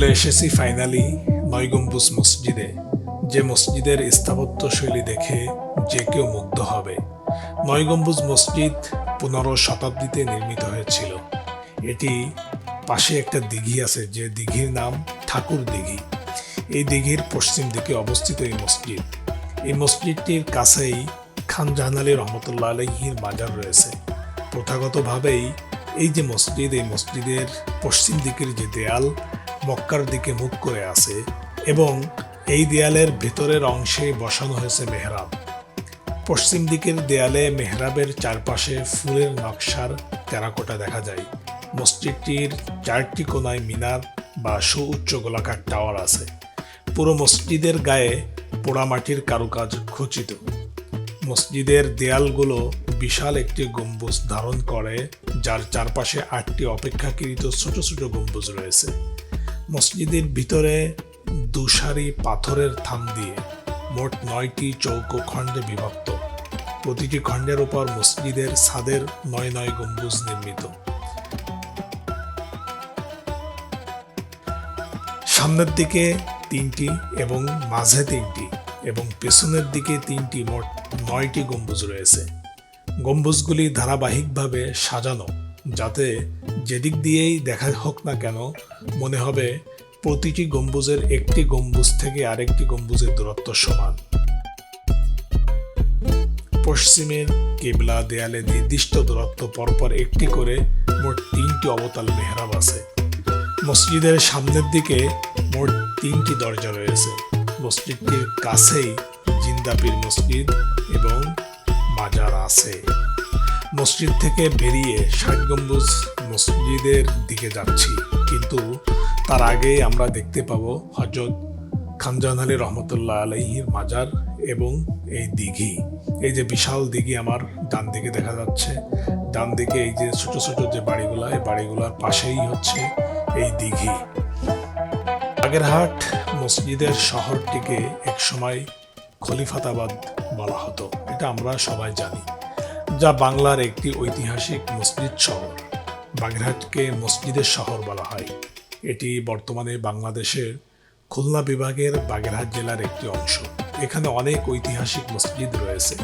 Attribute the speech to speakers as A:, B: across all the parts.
A: চলে এসেছি ফাইনালি নয় গম্বুজ মসজিদে, যে মসজিদের স্থাপত্য শৈলী দেখে যে কেউ মুগ্ধ হবে। নয় গম্বুজ মসজিদ পনেরো শতাব্দীতে নির্মিত হয়েছিল। এটি পাশে একটা দিঘি আছে, যে দিঘির নাম ঠাকুর দিঘি। এই দিঘির পশ্চিম দিকে অবস্থিত এই মসজিদ। এই মসজিদটির কাছেই খান জাহান আলী রহমতুল্লাহ আলহির মাজার রয়েছে। প্রথাগতভাবেই এই যে মসজিদ, এই মসজিদের পশ্চিম দিকের যে দেয়াল মক্কার দিকে মুখ করে আছে এবং এই দেয়ালের ভেতরের অংশে বসানো হয়েছে মেহরাব। পশ্চিম দিকের দেয়ালে মেহরাবের চারপাশে ফুলের নকশার টেরাকোটা দেখা যায়। মসজিদটির চারটি কোনায় মিনার বা সুউচ্চ গোলাকার টাওয়ার আছে। পুরো মসজিদের গায়ে পোড়ামাটির কারুকাজ খচিত। মসজিদের দেয়ালগুলো বিশাল একটি গম্বুজ ধারণ করে, যার চারপাশে আটটি অপেক্ষাকৃত ছোট ছোট গম্বুজ রয়েছে। মসজিদের ভিতরে দুসারি পাথরের থাম দিয়ে মোট নয়টি চৌকো খণ্ডে বিভক্ত। প্রতিটি খণ্ডের উপর মসজিদের ছাদের নয় নয় গম্বুজ নির্মিত। সামনের দিকে তিনটি এবং মাঝে তিনটি এবং পেছনের দিকে তিনটি মোট নয়টি গম্বুজ রয়েছে। গম্বুজগুলি ধারাবাহিকভাবে সাজানো যাতে যেদিক দিয়েই দেখা হোক না কেন, মনে হবে প্রতিটি গম্বুজের একটি গম্বুজ থেকে আরেকটি গম্বুজের দূরত্ব সমান। পশ্চিমের কেবলা দেয়ালে নির্দিষ্ট দূরত্ব পরপর একটি করে মোট তিনটি অবতাল মেহরাব আছে। মসজিদের সামনের দিকে মোট তিনটি দরজা রয়েছে। মসজিদটির কাছেই জিন্দাপির মসজিদ এবং মাজার আছে। মসজিদ থেকে বেরিয়ে ষাট গম্বুজ মসজিদের দিকে যাচ্ছি। কিন্তু তার আগে আমরা দেখতে পাবো হজরত খানজান আলী রহমতুল্লাহ আলহির মাজার এবং এই দিঘি। এই যে বিশাল দিঘি আমার ডান দিকে দেখা যাচ্ছে। ডান দিকে এই যে ছোট ছোট যে বাড়িগুলো, এই বাড়িগুলোর পাশেই হচ্ছে এই দিঘি। বাগেরহাট মসজিদের শহরটিকে একসময় খলিফাতাবাদ বলা হতো। এটা আমরা সবাই জানি। যা বাংলার একটি ঐতিহাসিক মসজিদ শহর। বাগেরহাটকে মসজিদের শহর বলা হয়। এটি বর্তমানে বাংলাদেশের খুলনা বিভাগের বাগেরহাট জেলার একটি অংশ। এখানে অনেক ঐতিহাসিক মসজিদ রয়েছে,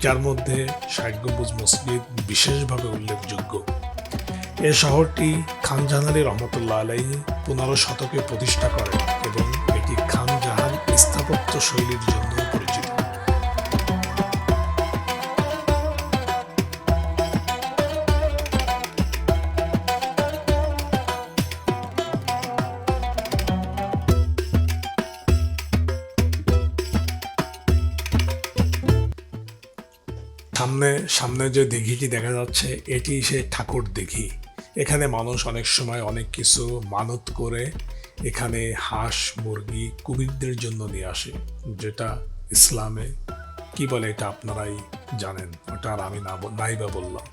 A: যার মধ্যে ষাট মসজিদ বিশেষভাবে উল্লেখযোগ্য। এ শহরটি খানজাহান আলী রহমতুল্লাহ আলাই পনেরো শতকে প্রতিষ্ঠা করেন এবং এটি খানজাহান স্থাপত্য শৈলীর জন্য সামনে সামনে যে দিঘিটি দেখা যাচ্ছে, এটি সে ঠাকুর দিঘি। এখানে মানুষ অনেক সময় অনেক কিছু মানত করে এখানে হাঁস, মুরগি, কুমিরদের জন্য নিয়ে আসে, যেটা ইসলামে, কি বলে এটা আপনারাই জানেন, ওটা আর আমি না নাই বা বললাম।